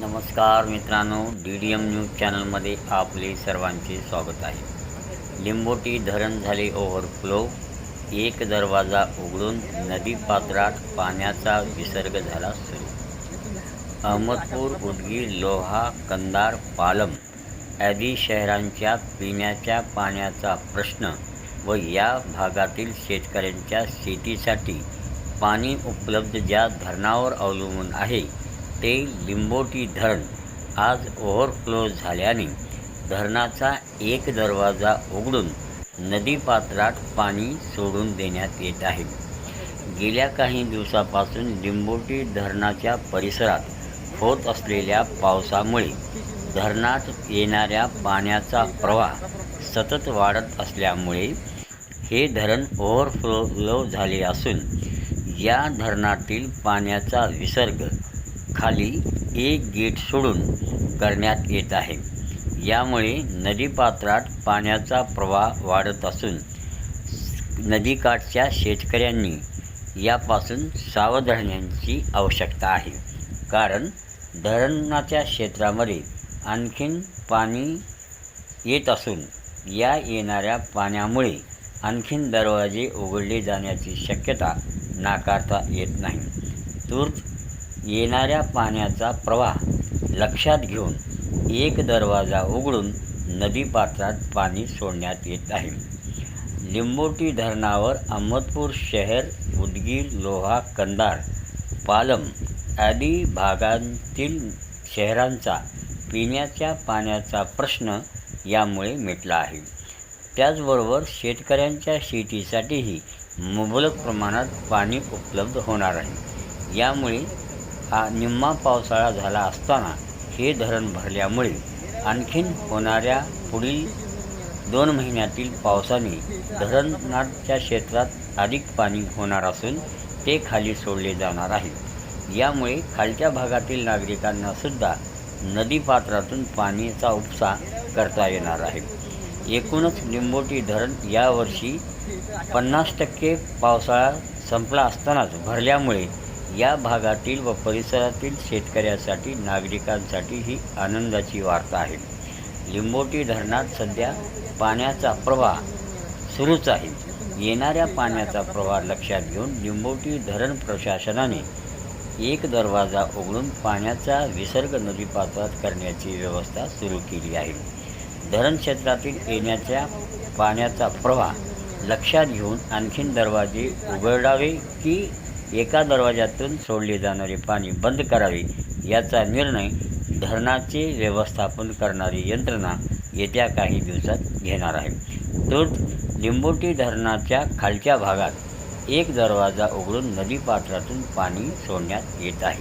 नमस्कार मित्रांनो D D M news चॅनलमध्ये आपले सर्वांचे स्वागत आहे. लिंबोटी धरण झाले ओव्हरफ्लो एक दरवाजा उघडून नदीपात्रात पाण्याचा विसर्ग झाला सुरू. अहमदपूर उदगीर लोहा कंदार पालम आदी शहरांच्या पिण्याच्या पाण्याचा प्रश्न व या भागातील शेतकऱ्यांच्या शेतीसाठी पाणी उपलब्ध ज्या धरणावर अवलंबून आहे ते लिंबोटी धरण आज ओव्हरफ्लो झाल्याने धरणाचा एक दरवाजा उघडून नदीपात्रात पाणी सोडून देण्यात येत आहे. गेल्या काही दिवसापासून लिंबोटी धरणाच्या परिसरात होत असलेल्या पावसामुळे धरणात येणाऱ्या पाण्याचा प्रवाह सतत वाढत असल्यामुळे हे धरण ओव्हरफ्लो झाले असून या धरणातील पाण्याचा विसर्ग खाली एक गेट सोडून करण्यात येत आहे. यामुळे नदीपात्रात पाण्याचा प्रवाह वाढत असून नदीकाठच्या शेतकऱ्यांनी यापासून सावध राहण्याची आवश्यकता आहे. कारण धरणाच्या क्षेत्रामध्ये आणखीन पाणी येत असून या येणाऱ्या पाण्यामुळे आणखीन दरवाजे उघडले जाण्याची शक्यता नाकारता येत नाही. तूर्त येणाऱ्या पाण्याचा प्रवाह लक्षात घेऊन एक दरवाजा उघडून नदीपात्रात पाणी सोडण्यात येत आहे. लिंबोटी धरणावर अहमदपूर शहर उदगीर लोहा कंदार पालम आदी भागांतील शहरांचा पिण्याच्या पाण्याचा प्रश्न यामुळे मिटला आहे. त्याचबरोबर शेतकऱ्यांच्या शेतीसाठीही मुबलक प्रमाणात पाणी उपलब्ध होणार आहे. यामुळे हा निम्मा पावसाळा झाला असताना हे धरण भरल्यामुळे आणखीन होणाऱ्या पुढील दोन महिन्यातील पावसाने धरणाच्या क्षेत्रात अधिक पाणी होणार असून ते खाली सोडले जाणार आहे. यामुळे खालच्या भागातील नागरिकांना सुद्धा नदीपात्रातून पाण्याचा उपसा करता येणार आहे. एकूणच लिंबोटी धरण यावर्षी पन्नास टक्के पावसाळा संपला असतानाच भरल्यामुळे या भागातील व परिसरातील शेतकऱ्यासाठी नागरिकांसाठी ही आनंदाची वार्ता आहे. लिंबोटी धरणात सध्या पाण्याचा प्रवाह सुरूच आहे. येणाऱ्या पाण्याचा प्रवाह लक्षात घेऊन लिंबोटी धरण प्रशासनाने एक दरवाजा उघडून पाण्याचा विसर्ग नदीपात्रात करण्याची व्यवस्था सुरू केली आहे. धरण क्षेत्रातील येण्याच्या पाण्याचा प्रवाह लक्षात घेऊन आणखीन दरवाजे उघडावे की एका दरवाज्यातून सोडले जाणारे पाणी बंद करावे याचा निर्णय धरणाचे व्यवस्थापन करणारी यंत्रणा येत्या काही दिवसात घेणार आहे. तूर्त लिंबोटी धरणाच्या खालच्या भागात एक दरवाजा उघडून नदीपात्रातून पाणी सोडण्यात येत आहे.